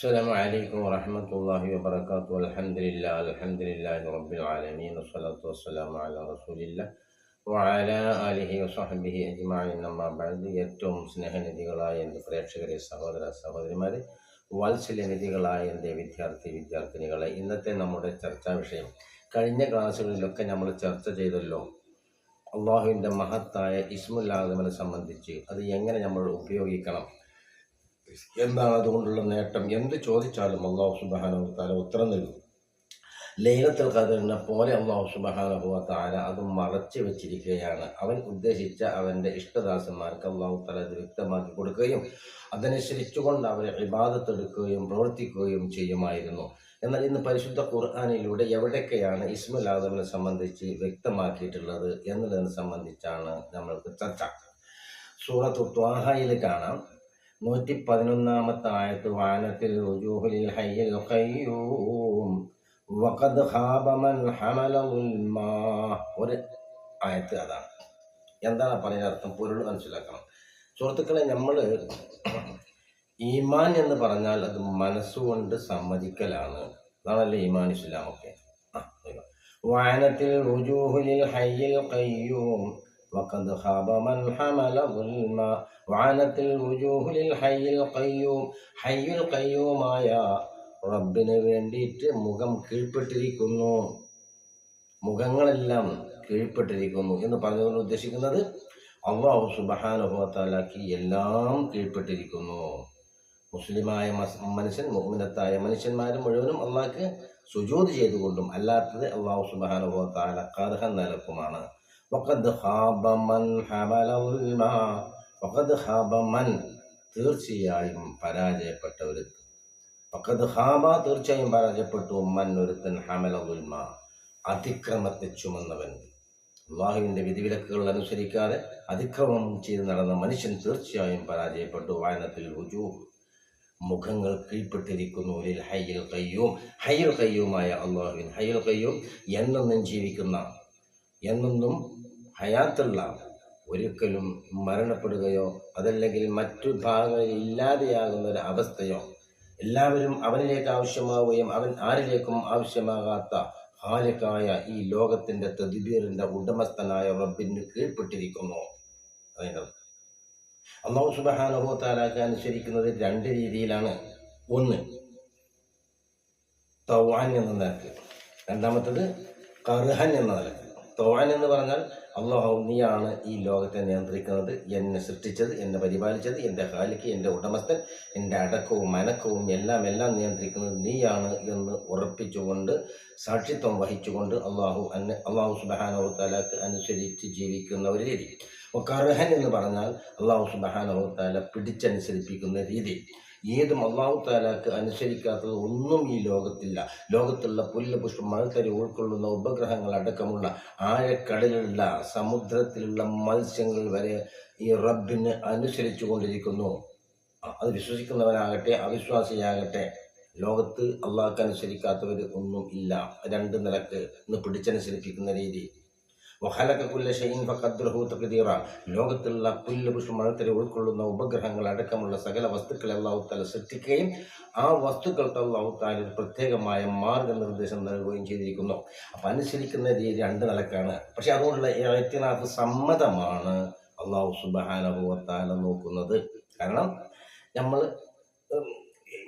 السلام عليكم ورحمة الله وبركاته الحمد لله الحمد لله رب العالمين والصلاة والسلام على رسول الله وعلى آله وصحبه أجمعين أما بعد ഏറ്റവും സ്നേഹനിധികളായ എൻ്റെ പ്രേക്ഷകരെ സഹോദര സഹോദരിമാരെ വാത്സല്യനിധികളായ എൻ്റെ വിദ്യാർത്ഥി വിദ്യാർത്ഥിനികളെ ഇന്നത്തെ നമ്മുടെ ചർച്ചാ വിഷയം കഴിഞ്ഞ ക്ലാസ്സുകളിലൊക്കെ നമ്മൾ ചർച്ച ചെയ്തല്ലോ അള്ളാഹുവിൻ്റെ മഹത്തായ ഇസ്മുല്ലാദമിനെ സംബന്ധിച്ച് അത് എങ്ങനെ നമ്മൾ ഉപയോഗിക്കണം എന്താണ് അതുകൊണ്ടുള്ള നേട്ടം? എന്ത് ചോദിച്ചാലും അള്ളാഹു സുബാനു താല ഉത്തരം നൽകും. ലൈനത്തിൽ ഖദറിനെ പോലെ അള്ളാഹു സുബാനഹു താല അത് മറച്ചു വെച്ചിരിക്കുകയാണ്. അവൻ ഉദ്ദേശിച്ച അവന്റെ ഇഷ്ടദാസന്മാർക്ക് അള്ളാഹു താല അത് വ്യക്തമാക്കി കൊടുക്കുകയും അതനുസരിച്ചുകൊണ്ട് അവരെ വിവാദത്തെടുക്കുകയും പ്രവർത്തിക്കുകയും ചെയ്യുമായിരുന്നു. എന്നാൽ ഇന്ന് പരിശുദ്ധ ഖുർആാനിലൂടെ എവിടെയൊക്കെയാണ് ഇസ്മുൽ ആദമിനെ സംബന്ധിച്ച് വ്യക്തമാക്കിയിട്ടുള്ളത് എന്നതിനെ സംബന്ധിച്ചാണ് നമ്മൾക്ക് ചർച്ച. സൂറത്ത് ത്വാഹയിൽ കാണാം. നൂറ്റി പതിനൊന്നാമത്തെ ആയത്ത് വാനത്തിൽ വഖദ് ഖാബ മൻ ഒരു ആയത്ത് അതാണ്. എന്താണ് പറയുന്ന അർത്ഥം? പൊരുൾ മനസ്സിലാക്കണം. സുഹൃത്തുക്കളെ നമ്മൾ ഈമാൻ എന്ന് പറഞ്ഞാൽ അത് മനസ്സുകൊണ്ട് സമ്മതിക്കലാണ്. അതാണല്ലേ ഈമാൻ ഇസ്ലാമൊക്കെ. വായനത്തിൽ റുജൂഹുലിൽ ഹയ്യൽ ഖയ്യൂം وقد خاب من حمل ظلما وعنت الوجوه للحي القيوم حي القيوم ആയ റബ്ബിന് വേണ്ടിയിട്ട് മുഖം കീഴ്പ്പെട്ടിരിക്കുന്നു മുഖങ്ങളെല്ലാം കീഴ്പ്പെട്ടിരിക്കുന്നു എന്ന് പറഞ്ഞതുകൊണ്ട് ഉദ്ദേശിക്കുന്നത് അള്ളാഹു സുബഹാനുഭവത്താലാക്കി എല്ലാം കീഴ്പ്പെട്ടിരിക്കുന്നു മുസ്ലിമായ മനുഷ്യൻ മുഹമ്മിനത്തായ മനുഷ്യന്മാർ മുഴുവനും അള്ളാഹ്ക്ക് സുജോത് ചെയ്തുകൊണ്ടും അല്ലാത്തത് അള്ളാഹു സുബഹാനുഭവത്താല കർഹം നിലക്കുമാണ് വഖദ് ഖാബ മൻ ഹമല ഉൽമ വഖദ് ഖാബ മൻ തീർച്ചയായും പരാജയപ്പെട്ട ഒരുത്തൻ. വഖദ് ഖാബ തീർച്ചയായും പരാജയപ്പെട്ടു. മൻ ഒരുത്തൻ ഹമല ഉൽമ. അതിക്രമത്തെ ചുമന്നവൻ. അള്ളാഹുവിന്റെ വിധിവിലക്കുകൾ അനുസരിക്കാതെ അതിക്രമം ചെയ്ത് നടന്ന മനുഷ്യൻ തീർച്ചയായും പരാജയപ്പെട്ടു. വായനത്തിൽ രുജു. മുഖങ്ങൾ കീഴ്പ്പെട്ടിരിക്കുന്നു. ഹയ്യൽ കയ്യൂം ഹയ്യൽ കയ്യൂമായ അള്ളാഹുവിൻ ഹയ്യൽ കയ്യൂം എന്നെന്നും ജീവിക്കുന്ന എന്നെന്നും ഹയാത്തുള്ള ഒരിക്കലും മരണപ്പെടുകയോ അതല്ലെങ്കിൽ മറ്റു ഭാഗങ്ങളിൽ ഇല്ലാതെയാകുന്ന ഒരു അവസ്ഥയോ എല്ലാവരും അവനിലേക്ക് ആവശ്യമാവുകയും അവൻ ആരിലേക്കും ആവശ്യമാകാത്ത ഹാലക്കായ ഈ ലോകത്തിന്റെ തെതിബീറിന്റെ ഉടമസ്ഥനായ റബ്ബിന് കീഴ്പ്പെട്ടിരിക്കുന്നു. അതിന്റെ അള്ളാഹു സുബഹാനുഭവ താലാക്ക് അനുസരിക്കുന്നത് രണ്ട് രീതിയിലാണ്. ഒന്ന് തവാൻ എന്ന നിലയ്ക്ക്. രണ്ടാമത്തത് കർഹൻ എന്ന നിലയ്ക്ക്. തവാൻ എന്ന് പറഞ്ഞാൽ അള്ളാഹു നീയാണ് ഈ ലോകത്തെ നിയന്ത്രിക്കുന്നത്. എന്നെ സൃഷ്ടിച്ചത് എന്നെ പരിപാലിച്ചത് എന്റെ ഹാലിക്ക് എന്റെ ഉടമസ്ഥൻ എന്റെ അടക്കവും അനക്കവും എല്ലാം എല്ലാം നിയന്ത്രിക്കുന്നത് നീയാണ് എന്ന് ഉറപ്പിച്ചുകൊണ്ട് സാക്ഷിത്വം വഹിച്ചുകൊണ്ട് അള്ളാഹു അന്നെ അള്ളാഹു സുബഹാനോ താലാക്ക് അനുസരിച്ച് ജീവിക്കുന്ന ഒരു രീതി. കർഹൻ എന്ന് പറഞ്ഞാൽ അള്ളാഹു സുബഹാനോ താല പിടിച്ചനുസരിപ്പിക്കുന്ന രീതി. ഏതും അള്ളാഹു താലാക്ക് അനുസരിക്കാത്തത് ഒന്നും ഈ ലോകത്തില്ല. ലോകത്തുള്ള പുല്ല് പുഷ്പം മഴത്തരി ഉൾക്കൊള്ളുന്ന ഉപഗ്രഹങ്ങൾ അടക്കമുള്ള ആഴക്കടലിലുള്ള സമുദ്രത്തിലുള്ള മത്സ്യങ്ങൾ വരെ ഈ റബ്ബിന് അനുസരിച്ചു കൊണ്ടിരിക്കുന്നു. അത് വിശ്വസിക്കുന്നവനാകട്ടെ അവിശ്വാസിയാകട്ടെ ലോകത്ത് അള്ളാഹ്ക്ക് അനുസരിക്കാത്തവർ ഒന്നും ഇല്ല. രണ്ട് നിലയ്ക്ക് ഇന്ന് പിടിച്ചനുസരിപ്പിക്കുന്ന രീതി. ലോകത്തുള്ള പുല്ല് പുഷ്പ മഴത്തിൽ ഉൾക്കൊള്ളുന്ന ഉപഗ്രഹങ്ങൾ അടക്കമുള്ള സകല വസ്തുക്കളെ അള്ളാഹു താല സൃഷ്ടിക്കുകയും ആ വസ്തുക്കൾക്ക് അള്ളാഹു താല ഒരു പ്രത്യേകമായ മാർഗനിർദ്ദേശം നൽകുകയും ചെയ്തിരിക്കുന്നു. അപ്പം അനുസരിക്കുന്ന രീതി രണ്ട് നിലക്കാണ്. പക്ഷെ അതുകൊണ്ടുള്ള എത്തിനാഥ് സമ്മതമാണ് അള്ളാഹു സുബഹാനുഭവത്താല നോക്കുന്നത്. കാരണം നമ്മൾ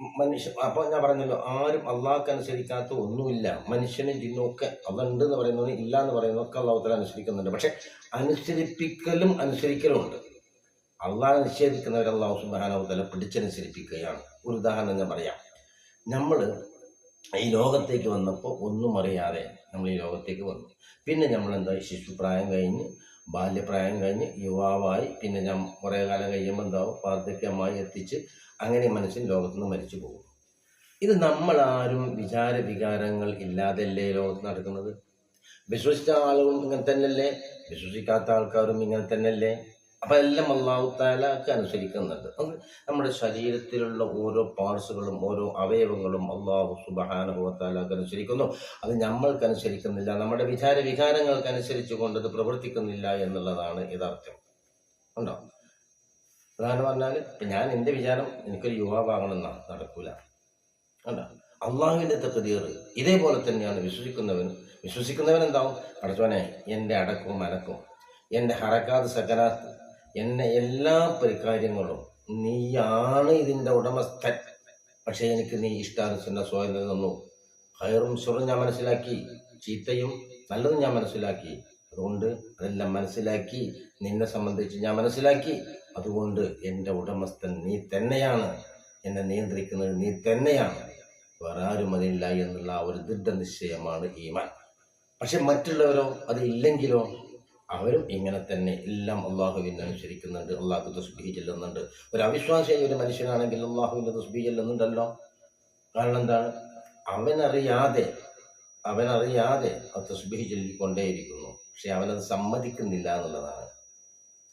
മനുഷ്യ അപ്പോൾ ഞാൻ പറഞ്ഞല്ലോ ആരും അള്ളാഹ്ക്ക് അനുസരിക്കാത്ത ഒന്നുമില്ല. മനുഷ്യനും ജിന്നൊക്കെ അതുണ്ട് എന്ന് പറയുന്നത് ഇല്ല എന്ന് പറയുന്നതൊക്കെ അള്ളാഹുത്തല അനുസരിക്കുന്നുണ്ട്. പക്ഷെ അനുസരിപ്പിക്കലും അനുസരിക്കലും ഉണ്ട് അള്ളാഹ് നിഷേധിക്കുന്നവർ അള്ളാഹു സുബാനവതല പിടിച്ചനുസരിപ്പിക്കുകയാണ്. ഒരു ഉദാഹരണം ഞാൻ പറയാം. നമ്മൾ ഈ ലോകത്തേക്ക് വന്നപ്പോൾ ഒന്നും അറിയാതെ നമ്മൾ ഈ ലോകത്തേക്ക് വന്നു. പിന്നെ നമ്മൾ എന്താ ശിശുപ്രായം കഴിഞ്ഞ് ബാല്യപ്രായം കഴിഞ്ഞ് യുവാവായി. പിന്നെ ഞാൻ കുറേ കാലം കഴിയുമ്പോൾ എന്താവും? വാർദ്ധക്യമായി എത്തിച്ച് അങ്ങനെ മനുഷ്യൻ ലോകത്ത് നിന്ന് മരിച്ചു പോകും. ഇത് നമ്മളാരും വിചാര വികാരങ്ങൾ ഇല്ലാതല്ലേ ലോകത്ത് നടക്കുന്നത്? വിശ്വസിച്ച ആളുകളും ഇങ്ങനെ തന്നെയല്ലേ വിശ്വസിക്കാത്ത ആൾക്കാരും ഇങ്ങനെ തന്നെയല്ലേ അപ്പം എല്ലാം അള്ളാഹു താലാക്ക് അനുസരിക്കുന്നുണ്ട്. നമ്മുടെ ശരീരത്തിലുള്ള ഓരോ പാർട്സുകളും ഓരോ അവയവങ്ങളും അള്ളാഹു സുബഹാനുഭവത്താലാക്ക് അനുസരിക്കുന്നു. അത് നമ്മൾക്ക് അനുസരിക്കുന്നില്ല നമ്മുടെ വിചാര വികാരങ്ങൾക്ക് അനുസരിച്ച് കൊണ്ട് അത് പ്രവർത്തിക്കുന്നില്ല എന്നുള്ളതാണ് യഥാർത്ഥം. ഉണ്ടോ? അതാണ് പറഞ്ഞാൽ ഇപ്പം ഞാൻ എന്റെ വിചാരം എനിക്കൊരു യുവാവാകണമെന്നാണ് നടക്കൂല. ഉണ്ടോ? അള്ളാഹുവിന്റെ തക്കതീർ ഇതേപോലെ തന്നെയാണ് വിശ്വസിക്കുന്നവൻ. വിശ്വസിക്കുന്നവൻ എന്താവും? പഠിച്ചവനെ എന്റെ അടക്കവും അനക്കും. എന്റെ ഹറക്കാത് സകരാത്ത് എന്നെ എല്ലാ പരിക്കാര്യങ്ങളും നീയാണ് ഇതിന്റെ ഉടമസ്ഥൻ. പക്ഷേ എനിക്ക് നീ ഇഷ്ടാനുസരണ സ്വയം തന്നു ഹയറും സുറും ഞാൻ മനസ്സിലാക്കി ചീത്തയും നല്ലതും ഞാൻ മനസ്സിലാക്കി. അതുകൊണ്ട് അതെല്ലാം മനസ്സിലാക്കി നിന്നെ സംബന്ധിച്ച് ഞാൻ മനസ്സിലാക്കി. അതുകൊണ്ട് എന്റെ ഉടമസ്ഥൻ നീ തന്നെയാണ്. എന്നെ നിയന്ത്രിക്കുന്നത് നീ തന്നെയാണ്. വേറെ ആരും അതില്ല എന്നുള്ള ഒരു ദൃഢനിശ്ചയമാണ് ഈമാൻ. പക്ഷെ മറ്റുള്ളവരോ അത് ഇല്ലെങ്കിലോ അവരും ഇങ്ങനെ തന്നെ എല്ലാം അള്ളാഹുവിനെ അനുസരിക്കുന്നുണ്ട്. അള്ളാഹു തസ്ബീഹി ചെല്ലുന്നുണ്ട്. ഒരു അവിശ്വാസിയായ ഒരു മനുഷ്യനാണെങ്കിൽ അള്ളാഹുവിന്റെ തസ്ബീഹി ചെല്ലുന്നുണ്ടല്ലോ. കാരണം എന്താണ്? അവനറിയാതെ അവനറിയാതെ തസ്ബീഹ് ചൊല്ലിക്കൊണ്ടേയിരിക്കുന്നു. പക്ഷെ അവനത് സമ്മതിക്കുന്നില്ല എന്നുള്ളതാണ്.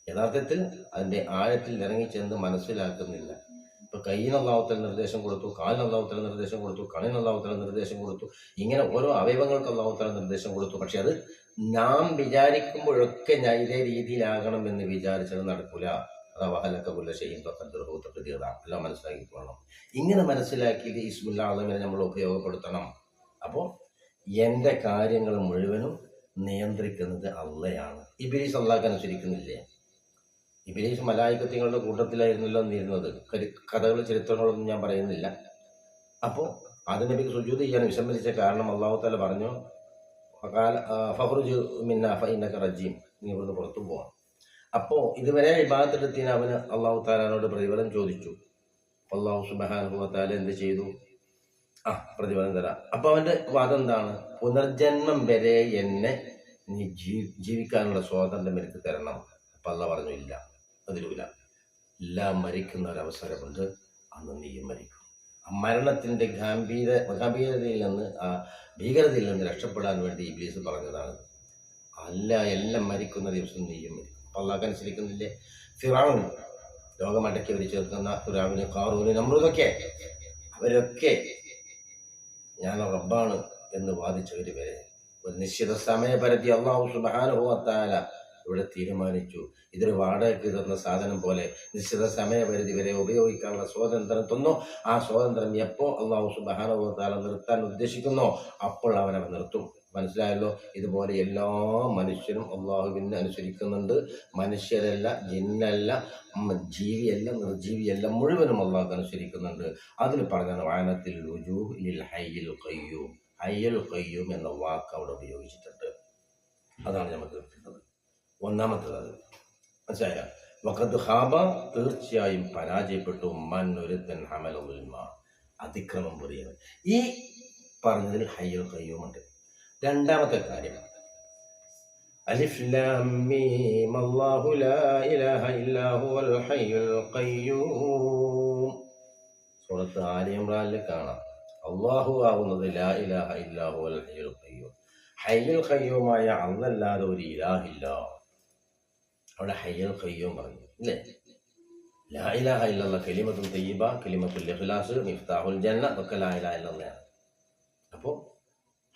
യഥാർത്ഥത്തിൽ അതിന്റെ ആഴത്തിൽ ഇറങ്ങിച്ചെന്ന് മനസ്സിലാക്കുന്നില്ല. ഇപ്പൊ കൈ അള്ളാഹുത്തൽ നിർദ്ദേശം കൊടുത്തു കാലിന് അള്ളാഹുത്തൽ നിർദ്ദേശം കൊടുത്തു കണ്ണിന് അള്ളാഹുത്തൽ നിർദ്ദേശം കൊടുത്തു ഇങ്ങനെ ഓരോ അവയവങ്ങൾക്ക് അള്ളാഹുത്തല നിർദ്ദേശം കൊടുത്തു. പക്ഷെ അത് നാം വിചാരിക്കുമ്പോഴൊക്കെ ഞാൻ ഇതേ രീതിയിലാകണം എന്ന് വിചാരിച്ചത് നടക്കൂല. അതാ വഹലൊക്കെ പുല്ല ചെയ്യും തൊക്കദ്രഹൂത്തീറ എല്ലാം പോകണം ഇങ്ങനെ മനസ്സിലാക്കിയിട്ട് ഇസ്മുല്ല അള്ളമിനെ നമ്മൾ ഉപയോഗപ്പെടുത്തണം. അപ്പോൾ എന്റെ കാര്യങ്ങൾ മുഴുവനും നിയന്ത്രിക്കുന്നത് അള്ളയാണ്. ഇബിലീസ് അള്ളാഹ് അനുസരിക്കുന്നില്ലേ? ഇബിലീസ് മലായികത്യങ്ങളുടെ കൂട്ടത്തിലായിരുന്നല്ലോ എന്നിരുന്നത് കഥകൾ ചരിത്രങ്ങളൊന്നും ഞാൻ പറയുന്നില്ല. അപ്പോൾ അതിനബിക്ക് സുജൂത് ചെയ്യാൻ വിസമ്മതിച്ച കാരണം അള്ളാഹു താല പറഞ്ഞു ഫഹ്റുജ് മിന്ന ഫൈനക്ക റജീം. നീ ഇവിടുന്ന് പുറത്തു പോവാം. അപ്പോൾ ഇതുവരെ വിഭാഗത്തിലെത്തിന് അവന് അള്ളാഹു താലാനോട് പ്രതിഫലം ചോദിച്ചു. അള്ളാഹു സുബഹാനുഭവത്താല എന്ത് ചെയ്തു? ആ പ്രതിഫലം തരാം. അപ്പോൾ അവന്റെ വാദം എന്താണ്? പുനർജന്മം വരെ എന്നെ നീ ജീവിക്കാനുള്ള സ്വാതന്ത്ര്യം എനിക്ക് തരണം. അപ്പം അല്ല പറഞ്ഞു ഇല്ല. അതിലുമില്ല. എല്ലാം മരിക്കുന്ന ഒരവസരമുണ്ട് അന്ന് നീയും മരിക്കും. ആ മരണത്തിന്റെ ഗാംഭീര ഗാംഭീരതയിൽ നിന്ന് ആ ഭീകരതയിൽ നിന്ന് രക്ഷപ്പെടാൻ വേണ്ടി ഇബ്ലീസ് പറഞ്ഞതാണ്. അല്ല എല്ലാം മരിക്കുന്ന ദിവസം നീയും മരിക്കും. അപ്പം അള്ളാഹ് അനുസരിക്കുന്നില്ലേ? ഫിറാവുൻ ലോകമടക്കി വരി ചേർക്കുന്ന ഫിറാവിന് കാറൂന് നമ്മളൊക്കെ അവരൊക്കെ ഞാൻ റബ്ബാണ് എന്ന് വാദിച്ചവർ വരെ. ഒരു നിശ്ചിത സമയപരിധി അള്ളാഹു സുബാനുഭവത്താല ഇവിടെ തീരുമാനിച്ചു. ഇതൊരു വാടകയ്ക്ക് തന്ന സാധനം പോലെ നിശ്ചിത സമയപരിധി വരെ ഉപയോഗിക്കാനുള്ള സ്വാതന്ത്ര്യം തന്നു. ആ സ്വാതന്ത്ര്യം എപ്പോൾ അള്ളാഹു സുബാനുഭവത്താല നിർത്താൻ ഉദ്ദേശിക്കുന്നോ അപ്പോൾ അവൻ നിർത്തും. മനസ്സിലായല്ലോ? ഇതുപോലെ എല്ലാ മനുഷ്യരും അള്ളാഹുവിനെ അനുസരിക്കുന്നുണ്ട്. മനുഷ്യരല്ല ജിന്നല്ല ജീവിയല്ല നിർജീവിയല്ല മുഴുവനും അള്ളാഹു അനുസരിക്കുന്നുണ്ട്. അതിൽ പറഞ്ഞാണ് വായനത്തിൽ അയ്യൽ ഹയ്യിൽ കയ്യൂം കയ്യൂം എന്ന വാക്ക് അവിടെ ഉപയോഗിച്ചിട്ടുണ്ട്. അതാണ് നമുക്ക് കിട്ടുന്നത്. ഒന്നാമത്തത്. മനസ്സിലായ വഖദ് ഹാബ തീർച്ചയായും പരാജയപ്പെട്ടു. മൻ ഒരുത്തൻ ഹമലുൽമ അതിക്രമം പുറിയത് ഈ പറഞ്ഞതിൽ ഹയ്യൽ കയ്യുമുണ്ട് രണ്ടാമത്തെ കാര്യം. അലിഫ് ലാം മീം. അല്ലാഹു ലാ ഇലാഹ ഇല്ലാ ഹുവൽ ഹയ്യുൽ ഖയ്യൂം. സൂറത്ത് ആലി ഇമ്രാനിൽ കാണാം. അള്ളാഹു ആവുന്നത് ലാ ഇലാഹ ഇല്ലാ ഹുവൽ ഹയ്യുൽ ഖയ്യൂം. ഹയ്യുൽ ഖയ്യൂമായ അന്നല്ലാതെ ഒരു ഇലാഹില്ല. അവിടെ ഹയ്യുൽ ഖയ്യൂം പറഞ്ഞു അല്ലേ ലാ ഇലാഹ കലിമത്തുൽ കലിമത്തുൽ ഇഖ്ലാസ് ജന്ന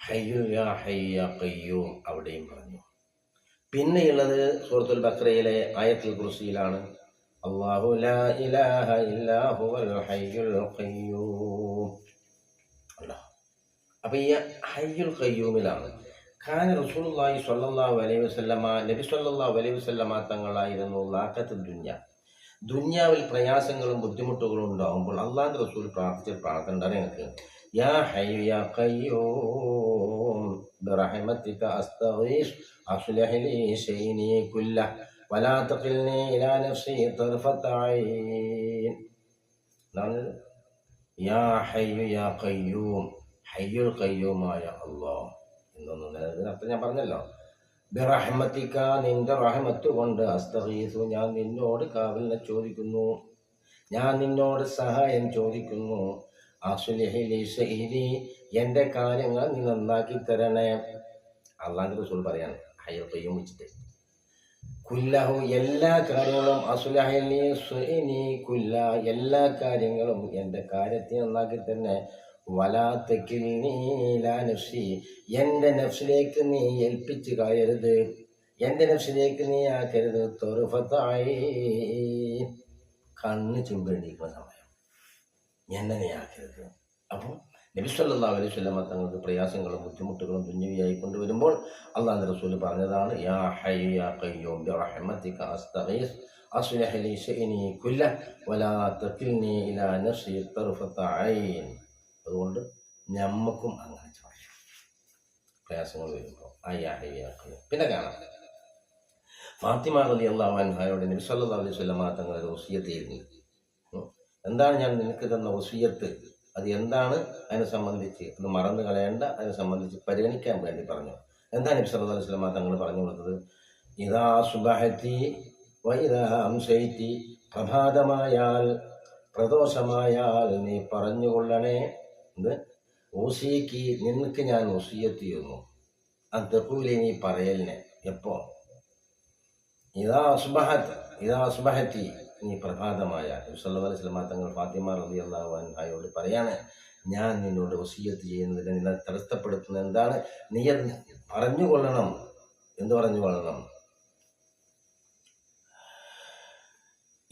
ഇലാഹ ഹയ്യു അവിടെയും പറഞ്ഞു. പിന്നെയുള്ളത് സൂറത്തുൽ ബക്രയിലെ ആയത്തുൽ കുർസിയിലാണ് അല്ലാഹു ലാ ഇലാഹ ഹയ്യുൽ അപ്പോൾ ഈ ഹയ്യുൽ ഖയ്യൂമിലാണ് ഖാൻ റസൂലുള്ളാഹി സ്വല്ലല്ലാഹു അലൈഹി വസല്ലമ നബി സ്വല്ലല്ലാഹു അലൈഹി വസല്ലമ തങ്ങളായിരുന്നു ലാക്കത്ത് ദുന്യ. ദുന്യാവിൽ പ്രയാസങ്ങളും ബുദ്ധിമുട്ടുകളും ഉണ്ടാകുമ്പോൾ അള്ളാഹു റസൂൽ പ്രാർത്ഥിച്ച പ്രാർത്ഥന ഉണ്ട്. ഞങ്ങൾക്ക് യാ ഹയ്യു യാ ഖയ്യൂം ബിറഹ്മതിക അസ്തഗീസ് അസ്ലഹ് ലീ ശൈനി കുല്ല വലാ തഖിൽനി ഇലാ നഫ്സി തർഫത ഐൻ യാ ഹയ്യു യാ ഖയ്യൂം ഹയ്യുൽ ഖയ്യൂമായ അല്ലാഹ് എന്നൊന്നും ഞാൻ പറഞ്ഞല്ലോ. ബിറഹ്മത്തിക്ക നിന്റെ റഹ്മത്ത് കൊണ്ട് അസ്തഹീസു ഞാൻ നിന്നോട് കാവലിനെ ചോദിക്കുന്നു. ഞാൻ നിന്നോട് സഹായം ചോദിക്കുന്നു. അസുലഹിലി എന്റെ കാര്യങ്ങൾ നീ നന്നാക്കി തരണേ. അള്ളാഹിന്റെ റസൂൽ പറയാണ് ഹയർ കയ്യും വെച്ചിട്ട്. കുല്ലഹു എല്ലാ കാര്യങ്ങളും അസുലഹലി സുനി കുല്ല എല്ലാ കാര്യങ്ങളും എന്റെ കാര്യത്തെ നന്നാക്കി തന്നെ വലാത്തക്കിൽ നീലാ എന്റെ നഫ്സിലേക്ക് നീ ഏൽപ്പിച്ച് കളയരുത്. എന്റെ നഫ്സിലേക്ക് നീ ആക്കരുത്. തൊറുഫത്തായി. കണ്ണ് ചുമ്പെണ്ണിക്കുന്ന സമയം. എന്നെ നീ ആക്കരുത്. അപ്പം നബിസ്വല്ലാ വസല്ലമ തങ്ങൾക്ക് പ്രയാസങ്ങളും ബുദ്ധിമുട്ടുകളും തുഞ്ഞവിയായി കൊണ്ടുവരുമ്പോൾ അള്ളാഹ് റസൂൽ പറഞ്ഞതാണ് യാ ഹയ്യു യാ കുല്ല വലാ തഖിൽനി ഇലാ നഫ്സി തർഫത അതുകൊണ്ട് ഞമ്മക്കും അങ്ങനെ ചോദിക്കാം. പ്രയാസങ്ങൾ വരുമ്പോൾ ഖയ്യൂം പിന്നെ കാണാം. ഫാത്തിമ റലി അള്ളാഹു അൻഹായോട് നബി സല്ലല്ലാഹു അലൈഹി വസല്ലമ തങ്ങളുടെ വസിയത്ത് എഴുതി. എന്താണ് ഞാൻ നിനക്ക് തന്ന ഒസിയത്ത് അത് എന്താണ് അതിനെ സംബന്ധിച്ച്? അത് മറന്നു കളയേണ്ട അതിനെ സംബന്ധിച്ച് പരിഗണിക്കാൻ വേണ്ടി പറഞ്ഞു. എന്താണ് നബി സല്ലല്ലാഹു അലൈഹി തങ്ങൾ പറഞ്ഞു കൊടുത്തത്? ഇതാ സുബഹത്തി വൈദാ അംശൈത്തി പ്രഭാതമായാൽ പ്രദോഷമായാൽ നീ പറഞ്ഞുകൊള്ളണേ എന്ത് ഓസിയക്ക് നിനക്ക് ഞാൻ ഒസിയത്ത് ചെയ്യുന്നു അത് തെക്കൂലി നീ പറയലിനെ. എപ്പോ? ഇതാ അസ്ബഹത്ത് ഇതാ അസ്ബഹത്തി നീ പ്രഭാതമായ. അലൈഹി വസല്ലമ തങ്ങൾ ഫാത്തിമ റളിയല്ലാഹു അൻഹയോട് പറയാണ് ഞാൻ നിന്നോട് വസീയത്ത് ചെയ്യുന്നതിന് നിന്നെ തടസ്സപ്പെടുത്തുന്നത് എന്താണ്? നീ അത് പറഞ്ഞുകൊള്ളണം. എന്ത് പറഞ്ഞുകൊള്ളണം?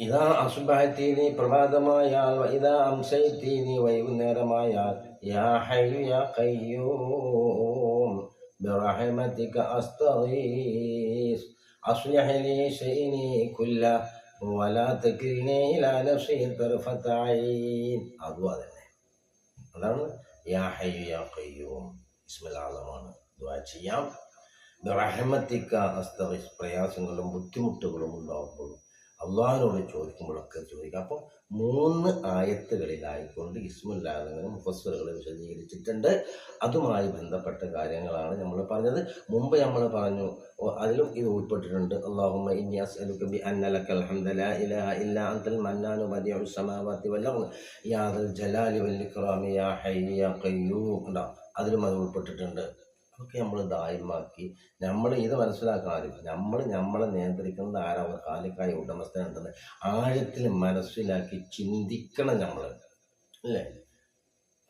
ഇതാ അസുബഹത്തി പ്രഭാതമായാൽ ഇതാ അംസൈത്തി നീ വൈകുന്നേരമായാൽ യാ ഹയ്യു യാ ഖയ്യൂം برحمتك أستغيث أصلح لي شيئي كله ولا تكلني إلى نفسي طرفة عين അതും അതന്നെ അതാണ് യാ ഹയ്യു യാ ഖയ്യൂം ഇസ്മുൽ ആലമാണ് ദുആ ചെയ്യാം റഹമത്തിക്ക അസ്തഗീസ് പ്രയാസങ്ങളും ബുദ്ധിമുട്ടുകളും ഉണ്ടാകുമ്പോൾ അള്ളാഹിനോട് ചോദിക്കുമ്പോഴൊക്കെ ചോദിക്കുക അപ്പോൾ മൂന്ന് ആയത്തുകളിലായിക്കൊണ്ട് ഇസ്മുല്ലാദങ്ങനെ മുഫസ്സറുകൾ വിശദീകരിച്ചിട്ടുണ്ട്. അതുമായി ബന്ധപ്പെട്ട കാര്യങ്ങളാണ് നമ്മൾ പറഞ്ഞത്. മുമ്പ് നമ്മൾ പറഞ്ഞു അതിലും ഇത് ഉൾപ്പെട്ടിട്ടുണ്ട്. അള്ളാഹുമ്മ ഇന്നി അസ്അലുക ബി അന്ന ലക്കൽ ഹംദ ലാ ഇലാഹ ഇല്ലാ അൻതൽ മന്നാനു ബദിഉ സമാവാതി വൽ അർദ്. യാ ദൽ ജലാലി വൽ ഇക്റാമി യാ ഹയ്യ് യാ ഖയ്യൂം. ഉണ്ടാ അതിലും അത് ഉൾപ്പെട്ടിട്ടുണ്ട്. അതൊക്കെ നമ്മൾ ദായമാക്കി നമ്മൾ ഇത് മനസ്സിലാക്കണം നമ്മൾ നമ്മളെ നിയന്ത്രിക്കുന്നത് ആരാ? കാലിക്കായ ഉടമസ്ഥനുണ്ടെന്ന് ആഴത്തിൽ മനസ്സിലാക്കി ചിന്തിക്കണം നമ്മൾ. അല്ലേ?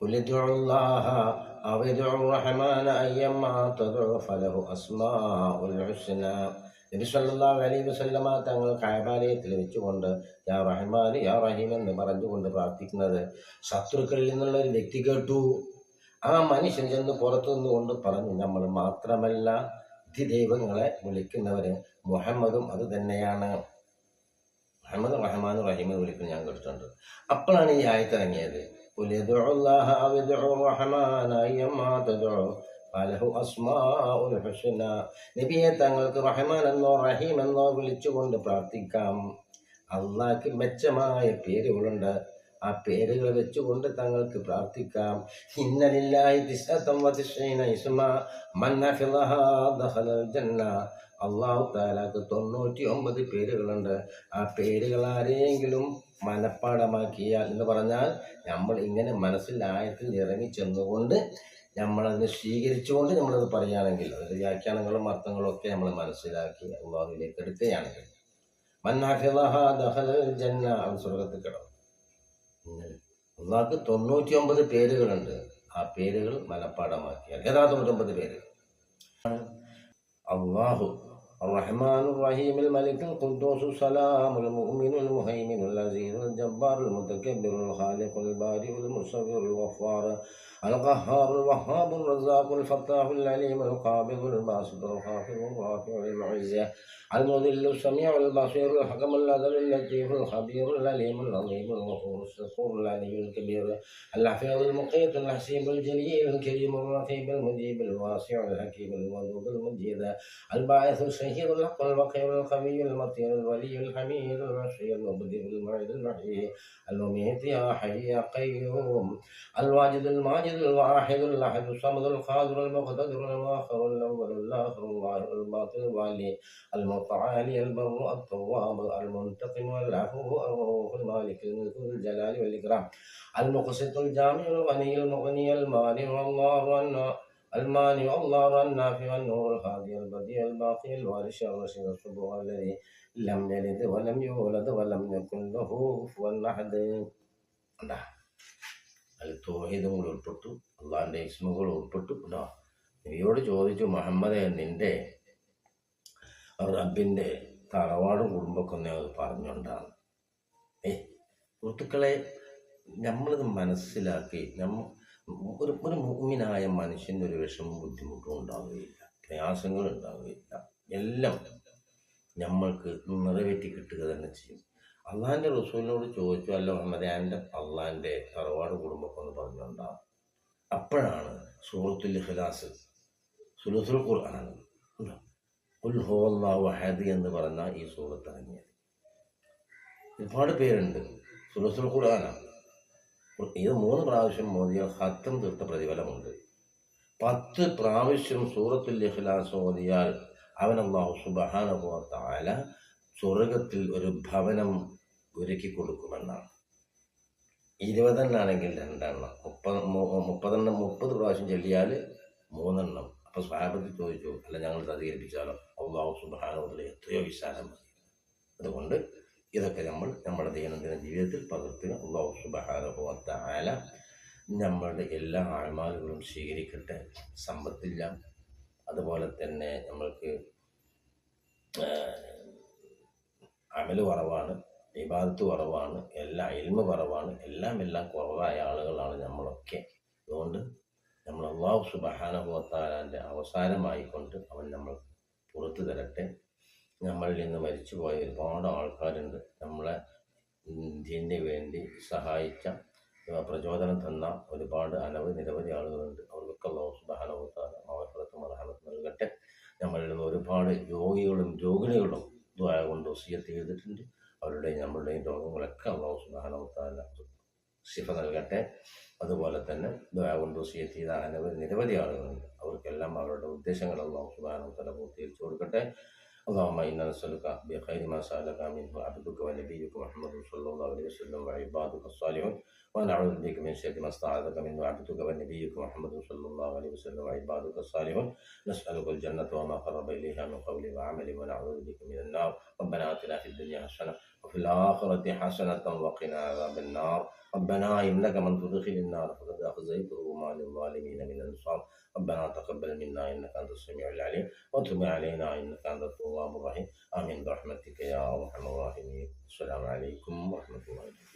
പുലിതുള്ളാഹ നബി സല്ലല്ലാഹു അലൈഹി വസല്ലമ തങ്ങൾ കായപാലയത്തിൽ വെച്ചുകൊണ്ട് യാ റഹ്മാൻ യാ റഹീം എന്ന് പറഞ്ഞുകൊണ്ട് പ്രാർത്ഥിക്കുന്നത്. ശത്രുക്കളിൽ നിന്നുള്ള ഒരു വ്യക്തി കേട്ടു. ആ മനുഷ്യൻ ചെന്ന് പുറത്തുനിന്നുകൊണ്ട് പറഞ്ഞു നമ്മൾ മാത്രമല്ല ദൈവങ്ങളെ വിളിക്കുന്നവര് മുഹമ്മദും അത് തന്നെയാണ്. മുഹമ്മദ് റഹ്മാൻ റഹീം വിളിക്കുന്നത് ഞാൻ കേട്ടിട്ടുണ്ട്. അപ്പോഴാണ് ഈ ആയത്ത് ഇറങ്ങിയത്. നബിയെ തങ്ങൾക്ക് റഹ്മാൻ എന്നോ റഹീം എന്നോ വിളിച്ചുകൊണ്ട് പ്രാർത്ഥിക്കാം. അള്ളാഹ്ക്ക് മെച്ചമായ പേരുകളുണ്ട്. ആ പേരുകൾ വെച്ചുകൊണ്ട് തങ്ങൾക്ക് പ്രാർത്ഥിക്കാം. അള്ളാഹു താലാക്ക് തൊണ്ണൂറ്റി ഒമ്പത് പേരുകളുണ്ട്. ആ പേരുകൾ ആരെങ്കിലും മനഃപ്പാടമാക്കിയാൽ എന്ന് പറഞ്ഞാൽ നമ്മൾ ഇങ്ങനെ മനസ്സിൽ ആയത്തിൽ ഇറങ്ങി ചെന്നുകൊണ്ട് നമ്മളതിനെ സ്വീകരിച്ചുകൊണ്ട് നമ്മളത് പറയുകയാണെങ്കിൽ അതിന്റെ വ്യാഖ്യാനങ്ങളും അർത്ഥങ്ങളും ഒക്കെ നമ്മൾ മനസ്സിലാക്കി അള്ളാഹുവിലേക്ക് എടുക്കുകയാണെങ്കിൽ. മന്നാഫിളഹ ദഹലൽ ജന്ന. അവൻ സ്വർഗത്തിൽ കിടന്നു. അള്ളാഹ്ക്ക് തൊണ്ണൂറ്റി ഒമ്പത് പേരുകളുണ്ട് ആ പേരുകൾ മനഃപ്പാടമാക്കിയാൽ ഏതാ തൊണ്ണൂറ്റൊമ്പത് പേര് അള്ളാഹു الرحمن الرحيم الملك القدوس السلام المؤمن المهيمن العزيز الجبار المتكبر الخالق البارئ المصور الغفار القهار الوهاب الرزاق الفتاح العليم القابض الباسط الخافض الرافع المعز المذل السميع البصير الحكم العدل اللطيف الخبير العليم العظيم الغفور الشكور العلي الكبير. الحفيظ المقيت الحسيب الجليل الكريم الرقيب المجيب الواسع الحكيم الودود المجيد. الباعث الشهيد الحق البقير القوي المطير الولي الحميد الرشيد المبدئ المعيد المحيي. المميت يا حي يا قيوم. الواجد الماجد الواحد الأحد الصمد القادر المقتدر الآخر الأول الآخر الظاهر الباطن الوالي. المتعالي البر التواب المنتقم العفو الرؤوف المالك الملك ذو الجلال والاكرام المقسط الجامع الغني المغني المانع الله النا المانع الله النافع النور الهادي البديع الباقي الوارث الرشيد الصبور الذي لم يلد ولم يولد ولم يكن له كفوا احد ഉണ്ടാ. അതിൽ തോഹിദും കൂടെ ഉൾപ്പെട്ടു അള്ളാഹിൻ്റെ ഇസ്മുകൾ ഉൾപ്പെട്ടു ഉണ്ടാ. നബിയോട് ചോദിച്ചു മുഹമ്മദെ നിന്റെ റബ്ബിന്റെ തറവാടും കുടുംബമൊക്കെ ഒന്ന് അത് പറഞ്ഞുകൊണ്ടാണ്. ഏ സുഹൃത്തുക്കളെ നമ്മളിത് മനസ്സിലാക്കി നമ്മ ഒരു ഒരു മുഗ്മിനായ മനുഷ്യന്റെ ഒരു വിഷമവും ബുദ്ധിമുട്ടും ഉണ്ടാവുകയില്ല. പ്രയാസങ്ങൾ ഉണ്ടാവുകയില്ല. എല്ലാം നമ്മൾക്ക് നിറവേറ്റി കിട്ടുക തന്നെ ചെയ്യും. അള്ളാഹിന്റെ റസൂലിനോട് ചോദിച്ചു അല്ല മുഹമ്മദ് എന്റെ അള്ളാഹിന്റെ തറവാട് കുടുംബമൊക്കെ ഒന്ന് പറഞ്ഞുണ്ടാവും അപ്പോഴാണ് സൂറത്തുൽ ഇഖ്ലാസ് സുലസുൽ ഖുർആൻ ഉൽ അഹദ് എന്ന് പറഞ്ഞ ഈ സൂറത്ത് ഇറങ്ങിയത് ഒരുപാട് പേരുണ്ട്. സുലസുൽ ഖുർആാനാണ്. ഇത് മൂന്ന് പ്രാവശ്യം മോദിയ ഹത്തം തീർത്ത പ്രതിഫലമുണ്ട്. പത്ത് പ്രാവശ്യം സൂറത്തുൽ ഇഖ്ലാസ് ഓതിയാൽ അവൻ അള്ളാഹു സുബഹാനുഭവത്തായ സ്വർഗത്തിൽ ഒരു ഭവനം ഒരുക്കി കൊടുക്കുമെന്നാണ്. ഇരുപതെണ്ണാണെങ്കിൽ രണ്ടെണ്ണം. മുപ്പത് മുപ്പതെണ്ണം മുപ്പത് പ്രാവശ്യം ചൊല്ലിയാൽ മൂന്നെണ്ണം. അപ്പോൾ സ്വാപത്തിൽ ചോദിച്ചു അല്ല ഞങ്ങൾ ഇത് അധികരിപ്പിച്ചാലോ? അള്ളാഹു സുബാനുഭവത്തിൽ എത്രയോ വിശാലം മതി അതുകൊണ്ട് ഇതൊക്കെ നമ്മൾ നമ്മുടെ ദൈനംദിന ജീവിതത്തിൽ പകർത്തുക. അള്ളാഹു ആല നമ്മളുടെ എല്ലാ ആഴ്മാലുകളും സ്വീകരിക്കട്ടെ. സമ്പത്തില്ല. അതുപോലെ തന്നെ നമ്മൾക്ക് അമൽ കുറവാണ് വിവാദത്ത് കുറവാണ് എല്ലാ അയൽമ കുറവാണ് എല്ലാം എല്ലാം കുറവായ ആളുകളാണ് നമ്മളൊക്കെ. അതുകൊണ്ട് നമ്മൾ അള്ളാഹു സുബഹാനുഭവത്താലാന്റെ അവസാനമായിക്കൊണ്ട് അവൻ നമ്മൾ പുറത്തു തരട്ടെ. നമ്മളിൽ നിന്ന് മരിച്ചുപോയ ഒരുപാട് ആൾക്കാരുണ്ട്. നമ്മളെ ഇന്ത്യന് വേണ്ടി സഹായിച്ച പ്രചോദനം തന്ന ഒരുപാട് അനവധി നിരവധി ആളുകളുണ്ട്. അവർക്കൊക്കെ അള്ളാഹു സുബഹാനുഭവത്താല അവസരത്തും അർഹമത്ത് നൽകട്ടെ. നമ്മളിൽ നിന്ന് ഒരുപാട് രോഗികളും രോഗിണികളും ദ്വായ കൊണ്ട് ഒസിയത്ത് ചെയ്തിട്ടുണ്ട്. അവരുടെയും നമ്മളുടെയും രോഗങ്ങളൊക്കെ അള്ളാഹു സുബാനവത്താല ശിഫ നൽകട്ടെ അതുപോലെ തന്നെ ദ്വായ കൊണ്ട് വസിയത്ത് ചെയ്ത അനവധി നിരവധി ആളുകളുണ്ട് അവർക്കെല്ലാം അവരുടെ ഉദ്ദേശങ്ങൾ അള്ളാഹു സുബാനവത്താല പൂർത്തീകരിച്ചു കൊടുക്കട്ടെ اللهم إنا نسألك بخير ما سألك منه عبدك ونبيك محمد صلى الله عليه وسلم وعبادك الصالحون ونعوذ بك من شر ما استعاذك منه عبدك ونبيك محمد صلى الله عليه وسلم وعبادك الصالحون نسألك الجنة وما قرب إليها من قول وعمل ونعوذ بك من النار ربنا آتنا في الدنيا حسنة وفي الآخرة حسنة وقنا عذاب النار ربنا إنك من تدخل النار فقد أخزيته وما للظالمين من أنصار. ربنا تقبل منا إنك أنت السميع العليم. وتب علينا إنك أنت التواب الرحيم. آمين برحمتك يا أرحم الراحمين. السلام عليكم ورحمة الله وبركاته.